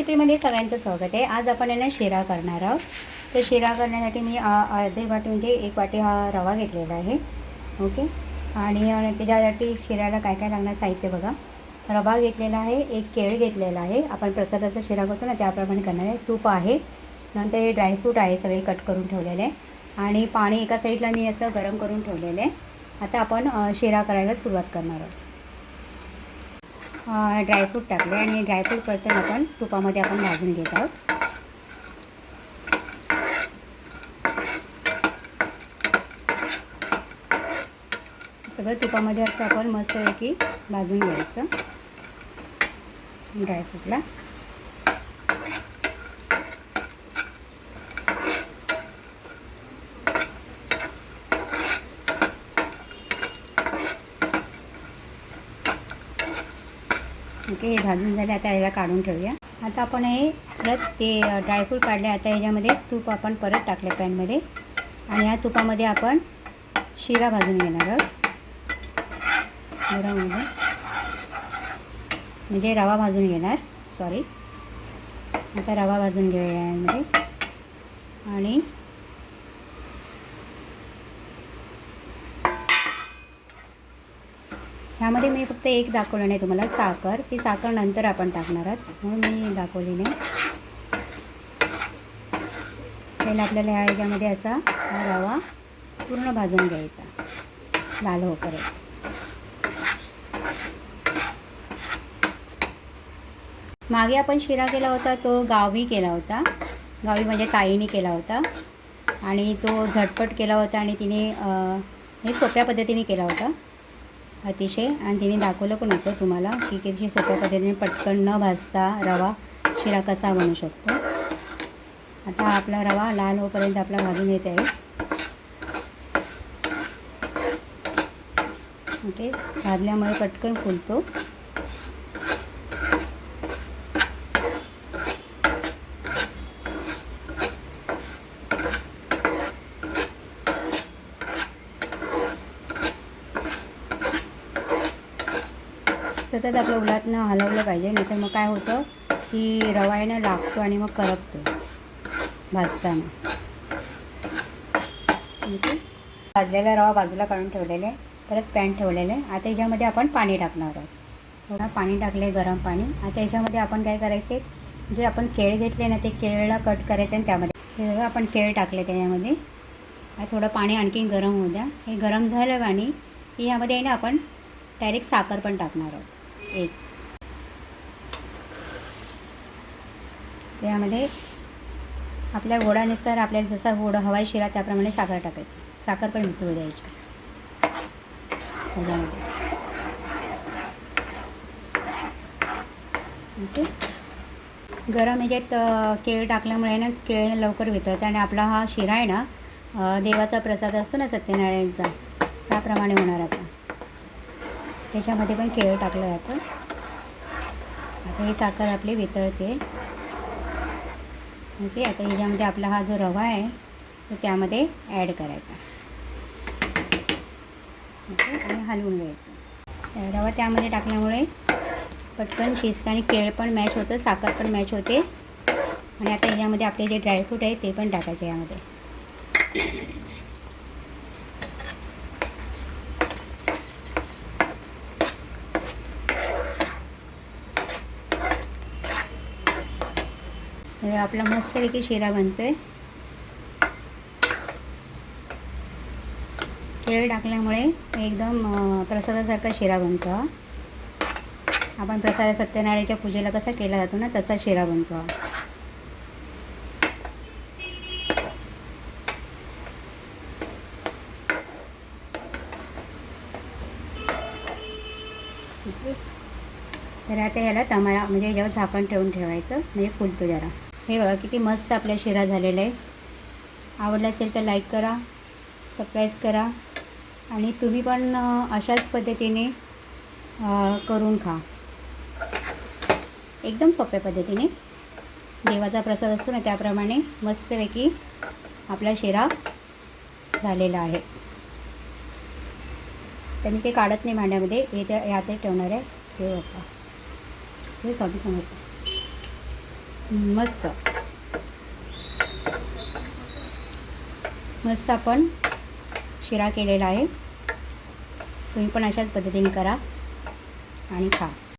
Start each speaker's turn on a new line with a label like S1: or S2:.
S1: रेसिपीमध्ये सगळ्यांचं स्वागत आहे. आज आपण आहे ना शिरा करणार आहोत. तर शिरा करण्यासाठी मी अर्धे वाटी म्हणजे एक वाटी हा रवा घेतलेला आहे. ओके? आणि त्याच्यासाठी शिऱ्याला काय काय लागणार साहित्य बघा. रवा घेतलेला आहे एक केळ घेतलेला आहे. आपण प्रसादाचा शिरा करतो ना त्याप्रमाणे करणार आहे. तूप आहे. नंतर हे ड्रायफ्रूट आहे सगळे कट करून ठेवलेले. आणि पाणी एका साईडला मी असं गरम करून ठेवलेलं. आहे आता आपण शिरा करायला सुरुवात करणार आहोत. ड्रायफ्रूट टाकले आणि ड्रायफ्रूट परतून आपण तुपामध्ये आपण भाजून घेत आहोत. सगळं तुपामध्ये असं आपण मस्तपैकी भाजून घ्यायचं. ड्रायफ्रूटला ओके हे भाजून झाले आता याला काढून ठेवूया. आता आपण हे परत ते ड्रायफ्रूट काढले आता याच्यामध्ये तूप आपण परत टाकलं पॅनमध्ये. आणि ह्या तुपामध्ये आपण शिरा भाजून घेणार आहोत. गरममध्ये म्हणजे रवा भाजून घेणार सॉरी आता रवा भाजून घेऊया यामध्ये. आणि ह्यामध्ये मी फक्त एक दाखवलं नाही तुम्हाला साखर. ती साखर नंतर आपण टाकणार आहात. म्हणून मी दाखवली नाही. पहिला आपल्याला ह्या ह्याच्यामध्ये असा हा रवा पूर्ण भाजून घ्यायचा. लाल होपर्यंत. मागे आपण शिरा केला होता तो गावी केला होता. गावी म्हणजे ताईने केला होता. आणि तो झटपट केला होता आणि तिने हे सोप्या पद्धतीने केला होता. अतिशय. आणि तिने दाखवलं पण होतं तुम्हाला की कशी सोप्या पद्धतीने पटकन न भाजता रवा शिरा कसा बनू शकतो. आता आपला रवा लाल होईपर्यंत आपला भाजून येत आहे. ओके. भाजल्यामुळे पटकन फुलतो. सतत आपलं उलातनं हलवलं पाहिजे नाहीतर मग काय होतं की रवा आहे ना लागतो आणि मग करपतो भाजताना. भाजलेला रवा बाजूला काढून ठेवलेला आहे परत पॅन ठेवलेलं आहे आता याच्यामध्ये आपण पाणी टाकणार आहोत. थोडं पाणी टाकले गरम पाणी. आता याच्यामध्ये आपण काय करायचे जे आपण केळ घेतले ना ते केळला कट करायचं आणि त्यामध्ये हे बघा आपण केळ टाकले त्याच्यामध्ये. थोडं पाणी आणखीन गरम होऊ द्या. हे गरम झालं पाणी यामध्ये आहे ना आपण डायरेक्ट साखर पण टाकणार आहोत. एक. त्यामध्ये आपल्या गोडानुसार आपल्याला जसा गोड हवा शिरा त्याप्रमाणे साखर टाकायची. साखर पण वितळू द्यायची. त्याच्यामध्ये. ओके. गरम म्हणजे ह्याच्यात केळ टाकल्यामुळे ना केळ लवकर वितळतं आणि आपला हा शिरा आहे ना देवाचा प्रसाद असतो ना सत्यनारायणचा त्याप्रमाणे होणार आता. त्याच्यामध्ये पण केळ टाकलं जातं. आता ही साखर आपली वितळते. ओके आता ह्याच्यामध्ये आपला हा जो रवा आहे तो त्यामध्ये ॲड करायचा. ओके आणि हलवून घ्यायचं. रवा त्यामध्ये टाकल्यामुळे पटकन शिस्त आणि केळ पण मॅच होतं साखर पण मॅच होते. आणि आता ह्याच्यामध्ये आपले जे ड्रायफ्रूट आहे ते पण टाकायचे यामध्ये. तर आपला मस्तपैकी शिरा बनतो आहे केळ टाकल्यामुळे एकदम प्रसादासारखा शिरा बनतो हा. आपण प्रसाद सत्यनारायणच्या पूजेला कसा केला जातो ना तसा शिरा बनतो हा. तर आता याला तमाळा म्हणजे जेव्हा झाकण ठेवून ठेवायचं म्हणजे फुलतो जरा. हे बघा किती मस्त आपला शिरा झालेला आहे आवडला असेल तर लाईक करा सबस्क्राईब करा आणि तुम्ही पण अशाच पद्धतीने करून खा. एकदम सोप्या पद्धतीने. देवाचा प्रसाद असतो ना त्याप्रमाणे मस्तपैकी आपला शिरा झालेला आहे. तर मी ते काढत नाही भांड्यामध्ये हे त्या ह्यातच ठेवणार आहे. हे बघा. हे स्वामी सांगतो मस्त. मस्त आपण शिरा केलेला आहे. तुम्ही पण अशाच पद्धतीने करा आणि खा.